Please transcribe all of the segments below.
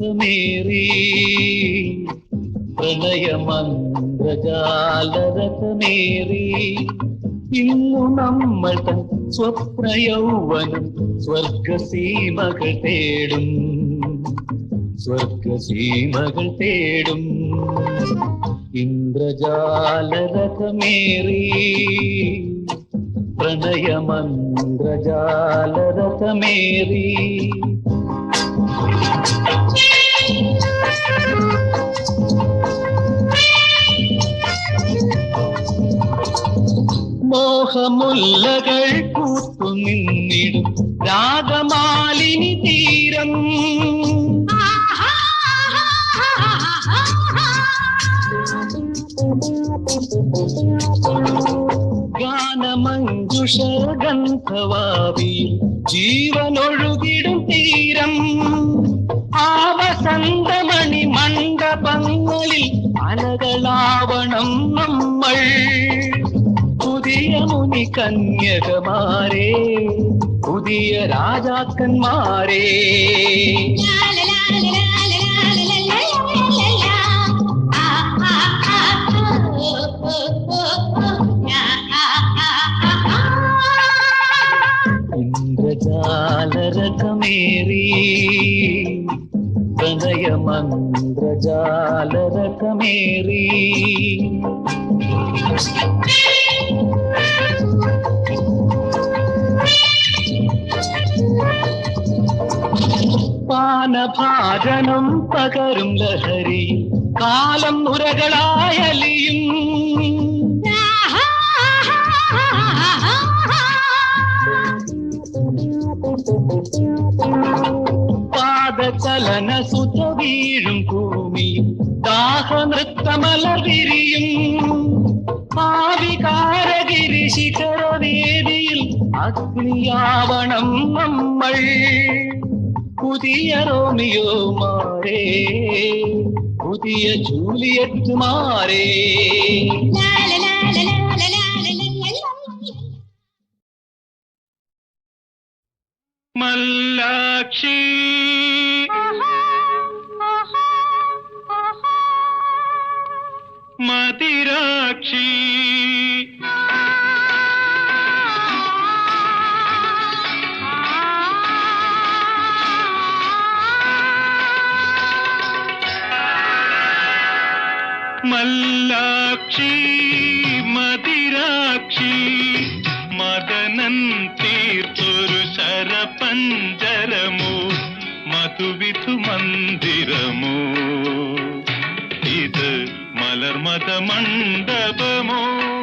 ഇന്ദ്രജാലരഥമേറി പ്രണയമന്ത്രജാലരഥമേറി ഇന്നു നമ്മൾ തൻ സ്വപ്നയൗവനം സ്വർഗസീമകൾ തേടും. സ്വർഗസീമകൾ തേടും. ഇന്ദ്രജാലരഥമേറി പ്രണയമന്ത്രജാലരഥമേറി മോഹമുല്ലകൾ കൂത്തുനിന്നിടും രാഗമാലിനി തീരം ഗാനമഞ്ജുഷ ഗന്ധവാവിയിൽ ജീവനൊഴുകിടും തീരം ആ വസന്തമണി മണ്ഡപങ്ങളിൽ അലകളാവണം നമ്മൾ പുതിയ മുനി കന്യകമാരെ പുതിയ രാജാക്കന്മാരെ ഇന്ദ്രജാലരഥമേറി പ്രണയമന്ത്രജാലരഥമേറി പാനഭാജനം പകരും ലഹരി. കാലം നുരകളായലിയും പാദചലന സുത വീഴും ഭൂമി. ദാഹനൃത്തമല വിരിയും ആവികാരഗിരി ശിഖരവേദിയിൽ അഗ്നിയാവണം നമ്മൾ. പുതിയ റോമിയോമാരേ പുതിയ ജൂലിയറ്റുമാരേ മല്ലാക്ഷി. മതിരാക്ഷി. ശരപഞ്ചരമോ മധുവിധു മന്ദിരമോ. ഇത് മലർമത മണ്ഡപമോ?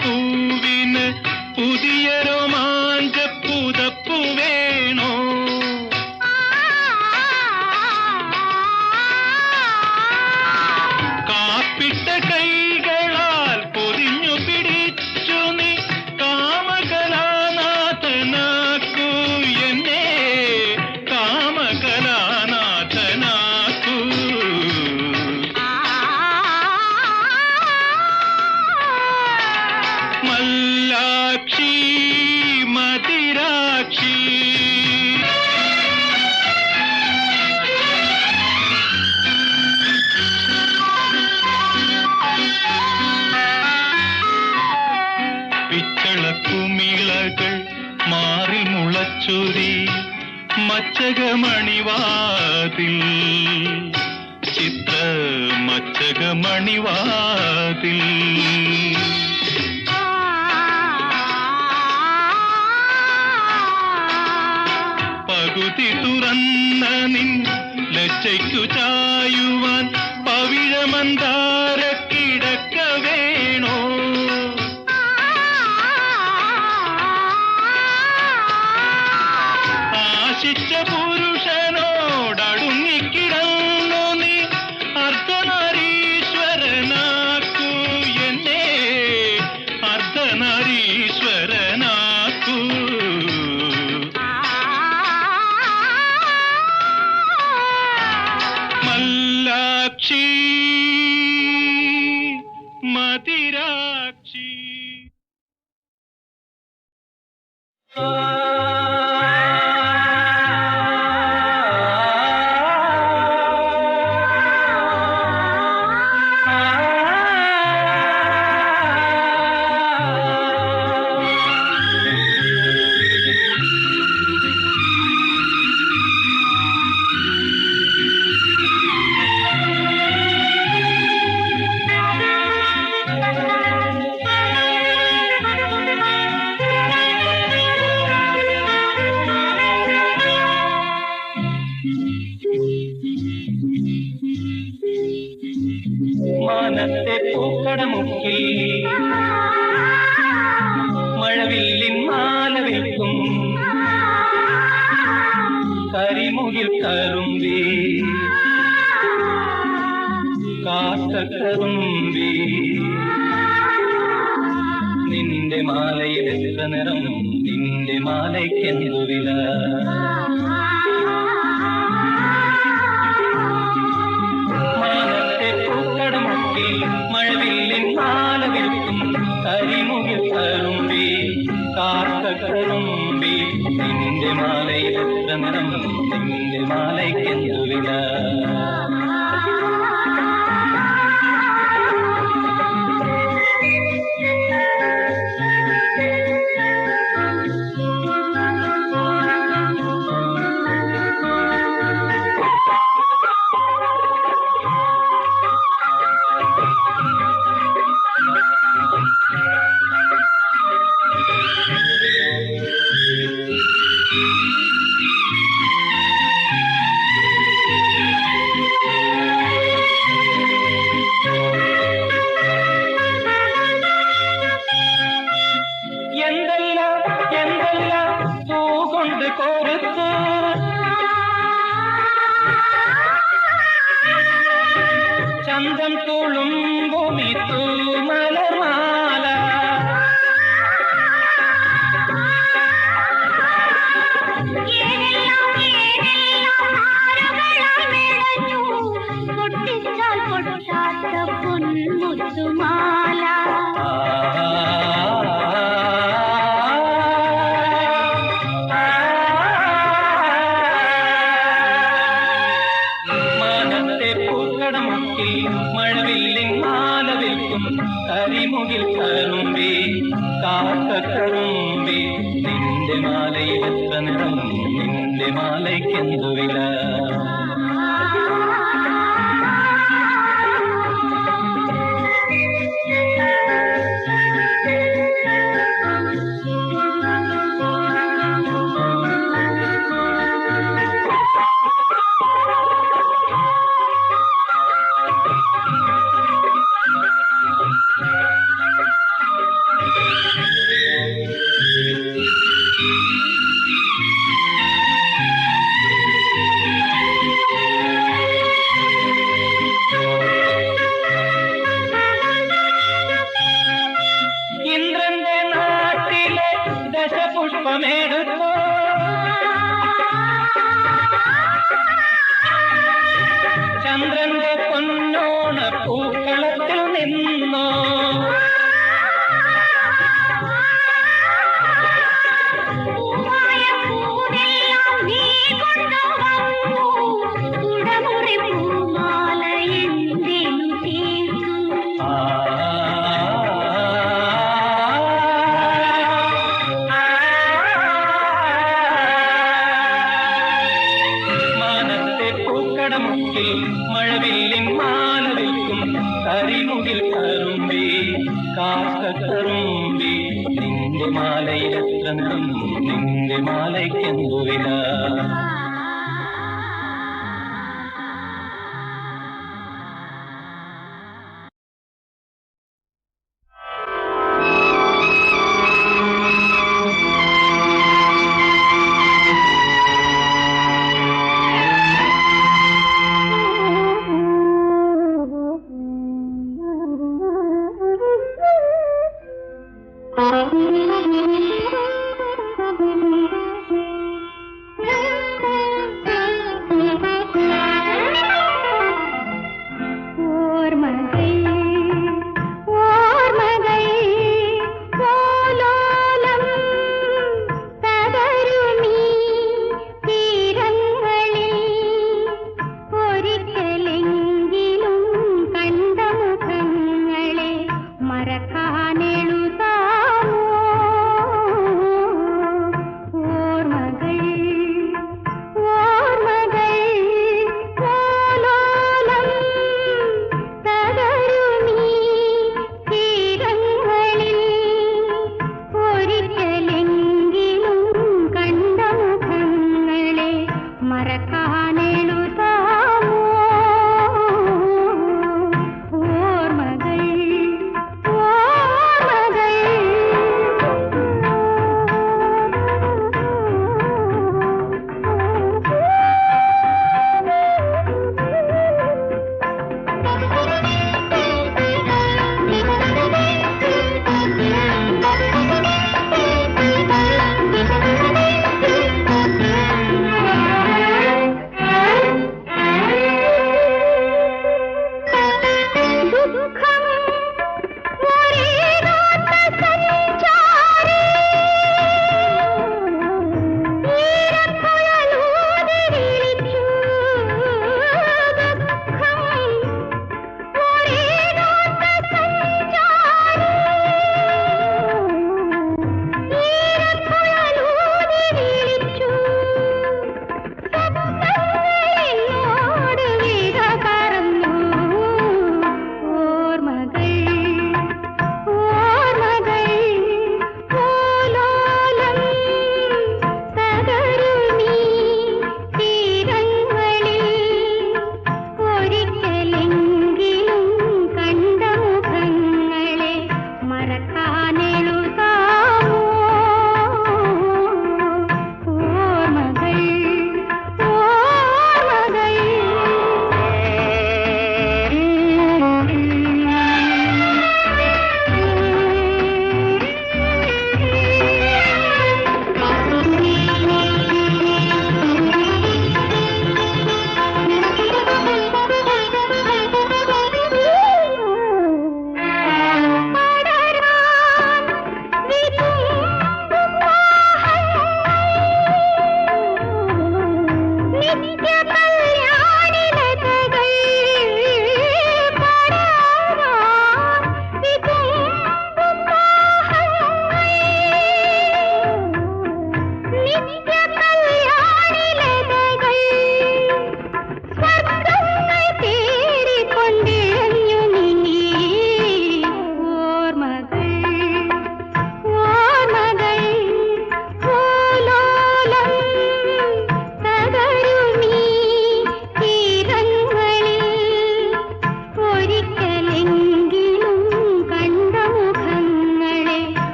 പൂവിന് പുതിയ രോമാഞ്ച കുമിളകൾ മാറി മുളച്ചൊരി മച്ചകമണിവാതിൽ. ചിത്ര മച്ചകമണിവാതിൽ. പകുതി തുറന്ന നിൻ ലജ്ജയ്ക്കു ചായുവാൻ പവിഴമന്താ മാലയ്ക്കെന്തു വില മാനത്തെ പൂക്കടമുക്കിൽ മഴവില്ലിൻ മാല വിൽക്കും. കരിമുകിൽ കറുമ്പി കാർക്കക്കറുമ്പി നിന്റെ മാലയിൽ നിന്റെ മാലയ്ക്ക് വില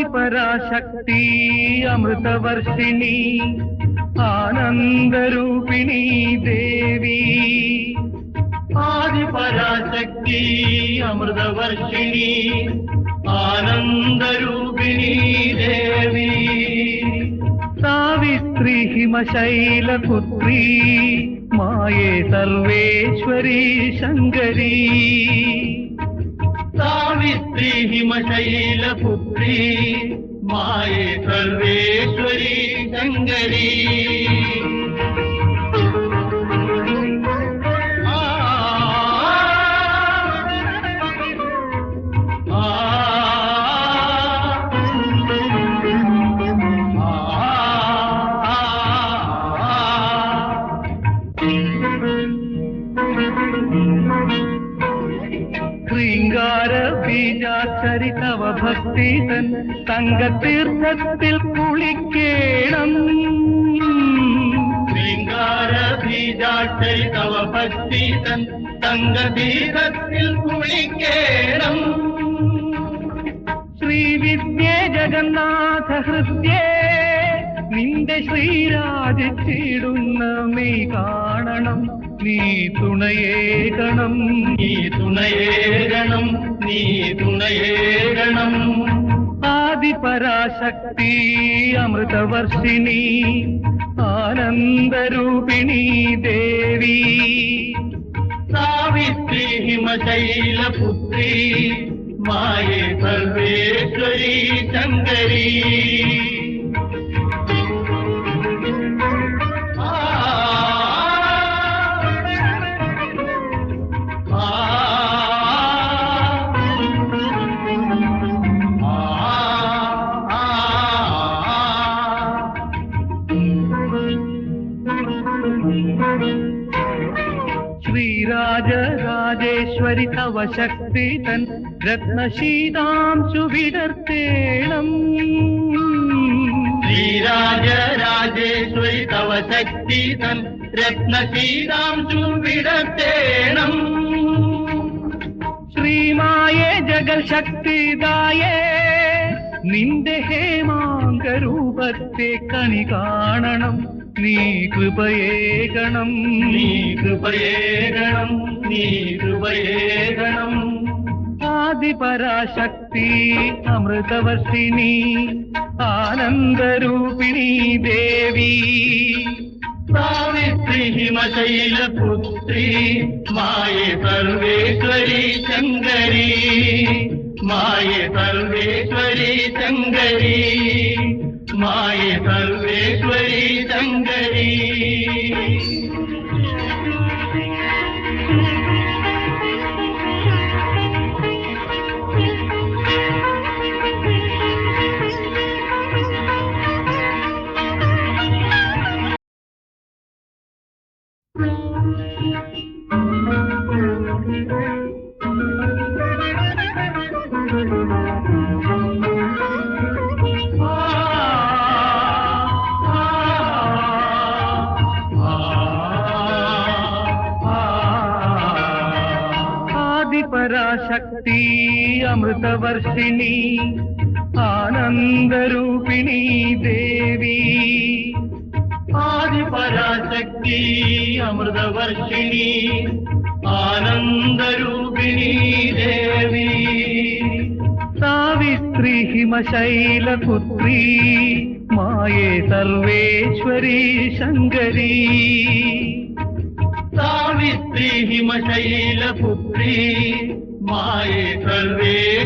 ആദി പരാശക്തി അമൃതവർഷിണി ആനന്ദരൂപിണി ദേവി. ആദി പരാശക്തി അമൃതവർഷിണി ആനന്ദരൂപിണി ദേവി. സാവിത്രി ഹിമശൈലപുത്രി മായേ സർവേശ്വരി ശങ്കരീ. हिमशैलपुत्री माये सर्वेश्वरी त्वरि തങ്കതീർത്ഥത്തിൽ കുളിക്കേണം. ശൃംഗാര ബീജാക്ഷരി തവ ഭക്തി തൻ തങ്കതീരത്തിൽ കുളിക്കേണം. ശ്രീവിദ്യേ ജഗന്നാഥ ഹൃദ്യേ നിന്റെ ശ്രീരാജിച്ചിടുന്ന നീ കാണണം നീ തുണയേകണം. നീ തുണയേകണം നീ തുണയേകണം. ആദിപരാശക്തി അമൃതവർഷിണി ആനന്ദരൂപിണി ദേവി സാവിത്രി ഹിമശൈലപുത്രി മായേ സർവേശ്വരി ശങ്കരി ആ, ശ്രീരാജ രാജേശ്വരി തവ ശക്തി തൻ രത്നശീതാംശു വിടർത്തേണം ശ്രീരാജ രാജേശ്വരി തവ ശക്തി തൻ രത്നശീതാംശു വിടത്തേണം ശ്രീമായേ ജഗൽ ശക്തിദായേ നിന്റെ ഹേമാങ്കരൂപത്തെ കണി കാണണം നീ കൃപയേകണം നീ കൃപയേകണം നീ കൃപയേകണം ആദിപരാശക്തി അമൃതവർഷിണി ആനന്ദരൂപിണി ദേവി. സാവിത്രി ഹിമശൈലപുത്രി മായേ സർവേശ്വരി ശങ്കരി. മായേ സർവേശ്വരി ശങ്കരി. മായേ സർവേശ്വരി ശങ്കരി ആദിപരാശക്തി അമൃതവർഷിണി ആനന്ദരൂപിണി ദേവി. ആദിപരാശക്തി അമൃതവർഷിണി ആനന്ദരൂപിണി ദേവി. സാവിത്രി ഹിമശൈലപുത്രി മായേ സർവേശ്വരി ശങ്കരി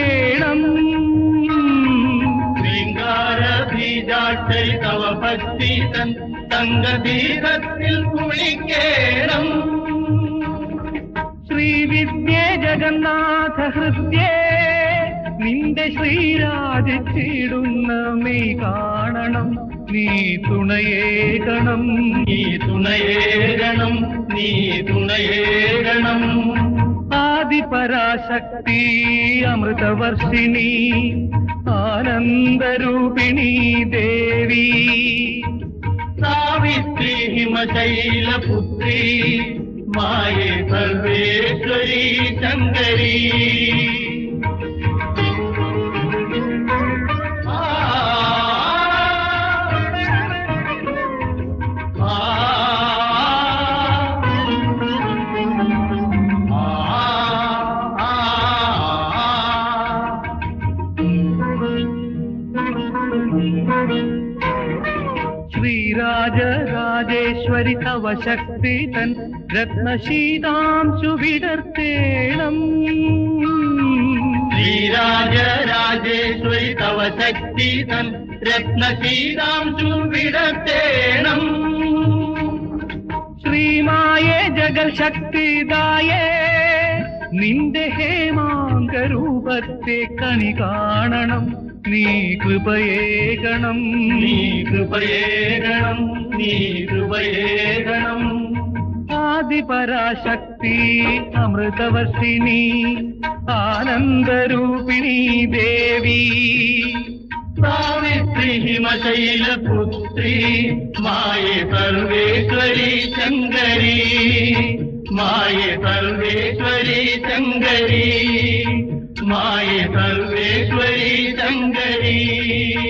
കുളിക്കേണം ശൃംഗാര ബീജാക്ഷരി തവ ഭക്തി തൻ തങ്കതീരത്തിൽ കുളിക്കേണം. ശ്രീവിദ്യേ ജഗന്നാഥ ഹൃദ്യേ നിന്റെ ശ്രീരാജിച്ചിടുന്ന നീ കാണണം നീ തുണയേകണം. നീ തുണയേകണം നീ തുണയേകണം. ആദിപരാശക്തി അമൃതവർഷിണി ആനന്ദരൂപിണി ദേവി ഹിമശൈലപുത്രി മായേ സർവേശ്വരി ശങ്കരി ആ രാജേശ്വരി തവ ശക്തി തൻ രത്നശീതാംശു വിടർത്തേണം ശ്രീരാജ രാജേശ്വരി തവ ശക്തി തൻ രത്നശീലാംശു വിടത്തേണം ശ്രീമായേ ജഗൽ ശക്തിദായേ നിന്റെ ഹേമാങ്കരൂപത്തെ കണി കാണണം. നീ കൃപയേകണം നീ കൃപയേകണം നീ ആദിപരാശക്തി അമൃതവർഷിണി ആനന്ദരൂപിണി ദേവി. സാവിത്രി ഹിമശൈലപുത്രി മായേ സർവേശ്വരി ശങ്കരി. മായേ സർവേശ്വരി ശങ്കരി. മായേ സർവേശ്വരി ശങ്കരി.